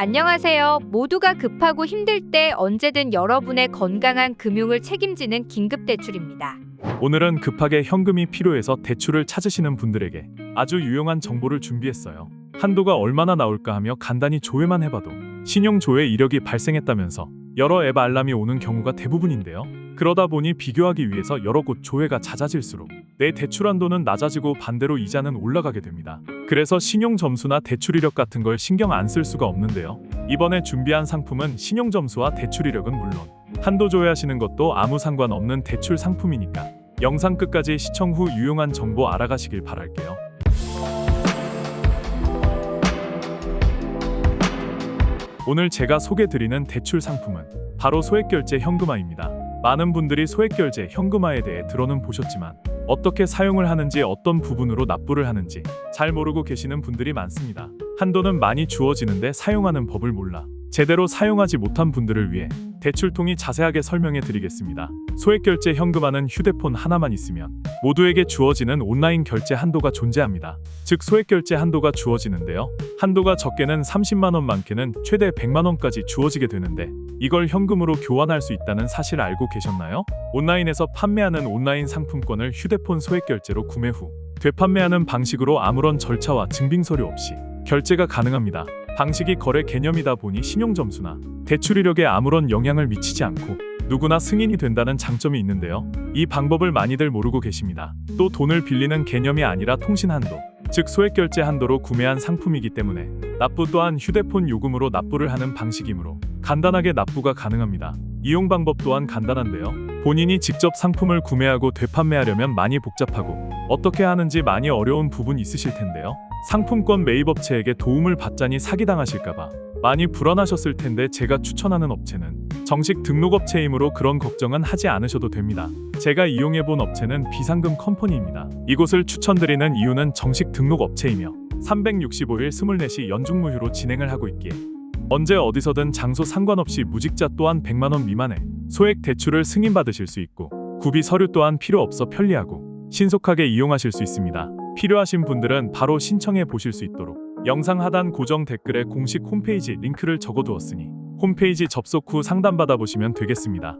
안녕하세요. 모두가 급하고 힘들 때 언제든 여러분의 건강한 금융을 책임지는 긴급대출입니다. 오늘은 급하게 현금이 필요해서 대출을 찾으시는 분들에게 아주 유용한 정보를 준비했어요. 한도가 얼마나 나올까 하며 간단히 조회만 해봐도 신용 조회 이력이 발생했다면서 여러 앱 알람이 오는 경우가 대부분인데요. 그러다 보니 비교하기 위해서 여러 곳 조회가 잦아질수록 내 대출 한도는 낮아지고 반대로 이자는 올라가게 됩니다. 그래서 신용 점수나 대출 이력 같은 걸 신경 안 쓸 수가 없는데요. 이번에 준비한 상품은 신용 점수와 대출 이력은 물론 한도 조회하시는 것도 아무 상관없는 대출 상품이니까 영상 끝까지 시청 후 유용한 정보 알아가시길 바랄게요. 오늘 제가 소개드리는 대출 상품은 바로 소액결제 현금화입니다. 많은 분들이 소액결제 현금화에 대해 들어는 보셨지만 어떻게 사용을 하는지 어떤 부분으로 납부를 하는지 잘 모르고 계시는 분들이 많습니다. 한도는 많이 주어지는데 사용하는 법을 몰라 제대로 사용하지 못한 분들을 위해 대출통이 자세하게 설명해 드리겠습니다. 소액 결제 현금화는 휴대폰 하나만 있으면 모두에게 주어지는 온라인 결제 한도가 존재합니다. 즉 소액 결제 한도가 주어지는데요. 한도가 적게는 30만 원, 많게는 최대 100만 원까지 주어지게 되는데 이걸 현금으로 교환할 수 있다는 사실 알고 계셨나요? 온라인에서 판매하는 온라인 상품권을 휴대폰 소액 결제로 구매 후 되판매하는 방식으로 아무런 절차와 증빙 서류 없이 결제가 가능합니다. 방식이 거래 개념이다 보니 신용 점수나 대출 이력에 아무런 영향을 미치지 않고 누구나 승인이 된다는 장점이 있는데요. 이 방법을 많이들 모르고 계십니다. 또 돈을 빌리는 개념이 아니라 통신 한도, 즉 소액 결제 한도로 구매한 상품이기 때문에 납부 또한 휴대폰 요금으로 납부를 하는 방식이므로 간단하게 납부가 가능합니다. 이용 방법 또한 간단한데요. 본인이 직접 상품을 구매하고 되판매하려면 많이 복잡하고 어떻게 하는지 많이 어려운 부분 있으실 텐데요. 상품권 매입업체에게 도움을 받자니 사기당하실까봐 많이 불안하셨을 텐데 제가 추천하는 업체는 정식 등록업체이므로 그런 걱정은 하지 않으셔도 됩니다. 제가 이용해본 업체는 비상금 컴퍼니입니다. 이곳을 추천드리는 이유는 정식 등록업체이며 365일 24시 연중무휴로 진행을 하고 있기에 언제 어디서든 장소 상관없이 무직자 또한 100만 원 미만의 소액 대출을 승인받으실 수 있고 구비 서류 또한 필요 없어 편리하고 신속하게 이용하실 수 있습니다. 필요하신 분들은 바로 신청해 보실 수 있도록 영상 하단 고정 댓글에 공식 홈페이지 링크를 적어 두었으니 홈페이지 접속 후 상담받아 보시면 되겠습니다.